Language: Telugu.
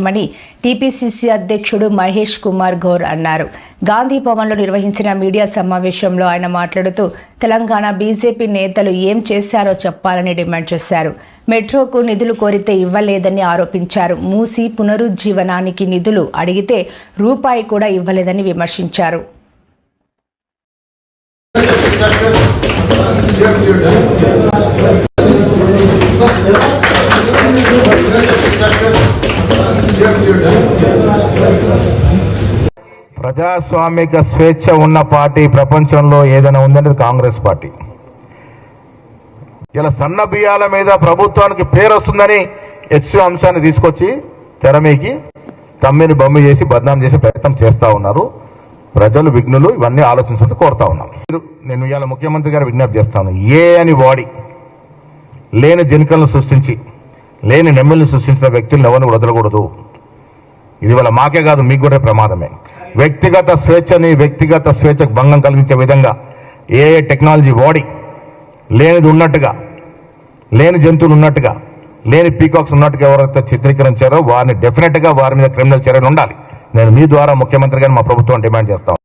మని టీపీసీసీ అధ్యక్షుడు మహేష్ కుమార్ గౌర్ అన్నారు. గాంధీ భవన్లో నిర్వహించిన మీడియా సమావేశంలో ఆయన మాట్లాడుతూ తెలంగాణ బీజేపీ నేతలు ఏం చేశారో చెప్పాలని డిమాండ్ చేశారు. మెట్రోకు నిధులు కోరితే ఇవ్వలేదని ఆరోపించారు. మూసి పునరుజ్జీవనానికి నిధులు అడిగితే రూపాయి కూడా ఇవ్వలేదని విమర్శించారు. ప్రజాస్వామిక స్వేచ్ఛ ఉన్న పార్టీ ప్రపంచంలో ఏదైనా ఉందంటే కాంగ్రెస్ పార్టీ. ఇలా సన్న బియ్యాల మీద ప్రభుత్వానికి పేరు వస్తుందని హెచ్చు అంశాన్ని తీసుకొచ్చి తెరమీకి తమ్మిని బొమ్మ చేసి బదనాం చేసే ప్రయత్నం చేస్తా ఉన్నారు. ప్రజలు విఘ్నులు ఇవన్నీ ఆలోచించాలని కోరుతా ఉన్నాం. మీరు- నేను ఇవాళ ముఖ్యమంత్రి గారు విజ్ఞప్తి చేస్తాను. ఏ అని వాడి లేని జనికలను సృష్టించి లేని నెమ్మల్ని సృష్టించిన వ్యక్తులను ఎవరిని వదలకూడదు. ఇది వల్ల మాకే కాదు మీకు కూడా ప్రమాదమే. వ్యక్తిగత స్వేచ్ఛని వ్యక్తిగత స్వేచ్ఛకు భంగం కలిగించే విధంగా ఏ టెక్నాలజీ వాడి లేనిది ఉన్నట్టుగా లేని జంతువులు ఉన్నట్టుగా లేని పీకాక్స్ ఉన్నట్టుగా ఎవరైతే చిత్రీకరించారో వారిని డెఫినెట్గా వారి మీద క్రిమినల్ చర్యలు ఉండాలి. నేను మీ ద్వారా ముఖ్యమంత్రి గారిని మా ప్రభుత్వం డిమాండ్ చేస్తాం